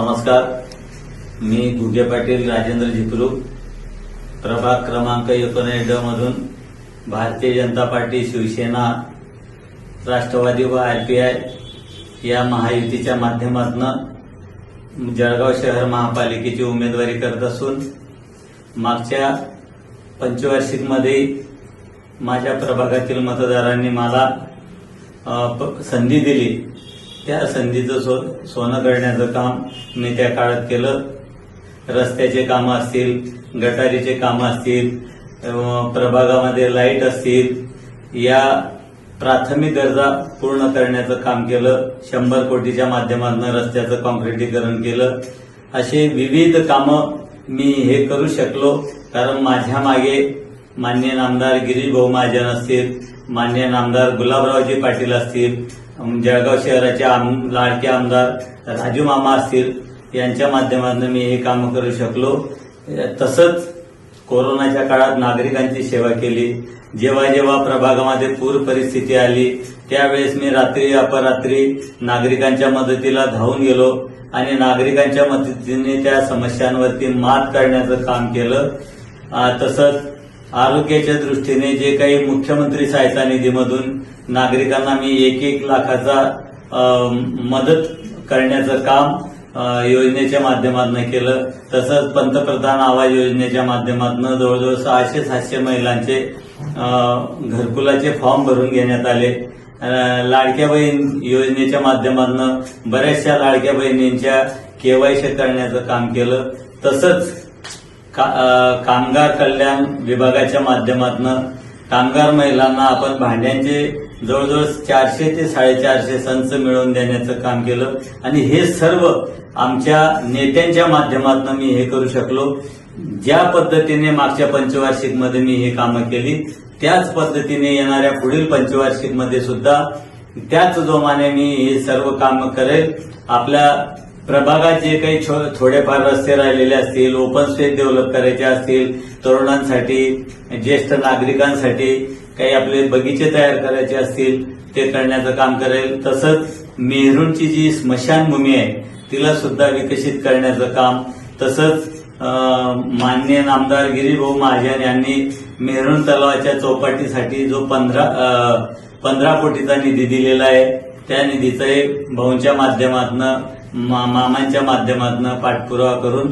नमस्कार. मी गुगे पाटील राजेंद्र झिपरू. प्रभाग क्रमांक एकोणीस ड मधून भारतीय जनता पार्टी शिवसेना राष्ट्रवादी व आरपीआय या महायुतीच्या माध्यमातून जळगाव शहर महापालिकेची उमेदवारी करत असून मागच्या पंचवार्षिकमध्ये माझ्या प्रभागातील मतदारांनी मला प- संधी दिली. त्या संधीचं सो सोनं करण्याचं काम मी त्या काळात केलं. रस्त्याचे कामं असतील गटारीचे कामं असतील प्रभागामध्ये लाइट असतील या प्राथमिक गरजा पूर्ण करण्याचं काम केलं. शंभर कोटीच्या माध्यमातून रस्त्याचं कॉन्क्रिटीकरण केलं. असे विविध कामं मी हे करू शकलो कारण माझ्या मागे मान्य नामदार गिरीश भाऊ महाजन असतील मान्य नामदार गुलाबरावजी पाटील असतील जळगाव शहराचे आम लाडके आमदार राजू मामा असतील यांच्या माध्यमातून मी हे काम करू शकलो. तसंच कोरोनाच्या काळात नागरिकांची सेवा केली. जेव्हा जेव्हा प्रभागामध्ये पूर परिस्थिती आली त्यावेळेस मी रात्री अपरात्री नागरिकांच्या मदतीला धावून गेलो आणि नागरिकांच्या मदतीने त्या समस्यांवरती मात करण्याचं काम केलं. तसंच आरोग्याच्या दृष्टीने जे काही मुख्यमंत्री सहायता निधीमधून नागरिकांना मी एक एक लाखाचा मदत करण्याचं काम योजनेच्या माध्यमातून केलं. तसंच पंतप्रधान आवास योजनेच्या माध्यमातून जवळजवळ सहाशे सातशे महिलांचे घरकुलाचे फॉर्म भरून घेण्यात आले. लाडक्या बहीण योजनेच्या माध्यमातून बऱ्याचशा लाडक्या बहिणींच्या केवायसी करण्याचं काम केलं. तसंच का- कामगार कल्याण विभागाच्या माध्यमातून कामगार महिलांना आपण भांड्यांचे जवळजवळ चारशे ते साडेचारशे संच मिळवून देण्याचं काम केलं. आणि हे सर्व आमच्या नेत्यांच्या माध्यमातून मी हे करू शकलो. ज्या पद्धतीने मागच्या पंचवार्षिकमध्ये मी हे कामं केली त्याच पद्धतीने येणाऱ्या पुढील पंचवार्षिकमध्ये सुद्धा त्याच जोमाने मी हे सर्व काम करेल. आपल्या प्रभागात जे काही थोडेफार रस्ते राहिलेले असतील ओपन स्पेस डेव्हलप करायचे असतील तरुणांसाठी ज्येष्ठ नागरिकांसाठी काही आपले बगीचे तयार करायचे असतील ते करण्याचं काम करेल. तसंच मेहरूणची जी स्मशानभूमी आहे तिला सुद्धा विकसित करण्याचं काम. तसंच मान्य माननीय नामदार गिरीभाऊ महाजन यांनी मेहरून तलावाच्या चौपाटीसाठी जो पंधरा पंधरा कोटीचा निधी दिलेला आहे त्या निधीचं एक भाऊंच्या माध्यमातून मा- मामांच्या माध्यमातून पाठपुरावा करून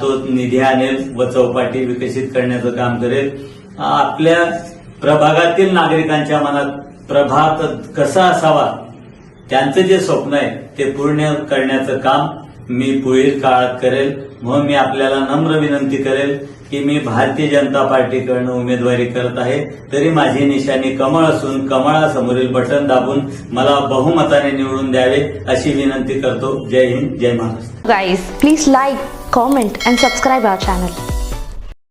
तो निधी आणेल व चौपाटी विकसित करण्याचं काम करेल. आपल्या प्रभागातील नागरिकांच्या मनात प्रभाग कसा असावा त्यांचं जे स्वप्न आहे ते पूर्ण करण्याचं काम मी पुढील काळात करेल. म्हणून मी आपल्याला नम्र विनंती करेल की मी भारतीय जनता पार्टीकडनं उमेदवारी करत आहे तरी माझी निशाणी कमळ असून कमळासमोरील बटन दाबून मला बहुमताने निवडून द्यावे अशी विनंती करतो. जय हिंद जय Maharashtra. Guys, please like comment and subscribe our channel